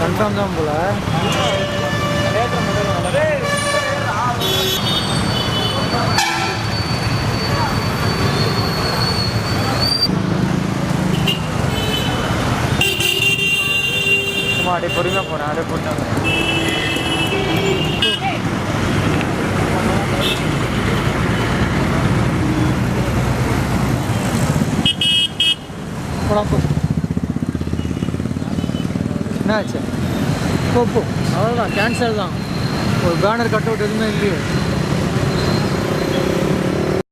Confirm தான் போல. அப்படியே பொறுமையாக போகிறேன் அப்படியே போட்டாங்க போலாம். என்னாச்சு? என்ன போ. அவ்வளோதான் கேன்சல் தான். ஒரு பேனர் கட் அவுட் எதுவுமே இல்லையே.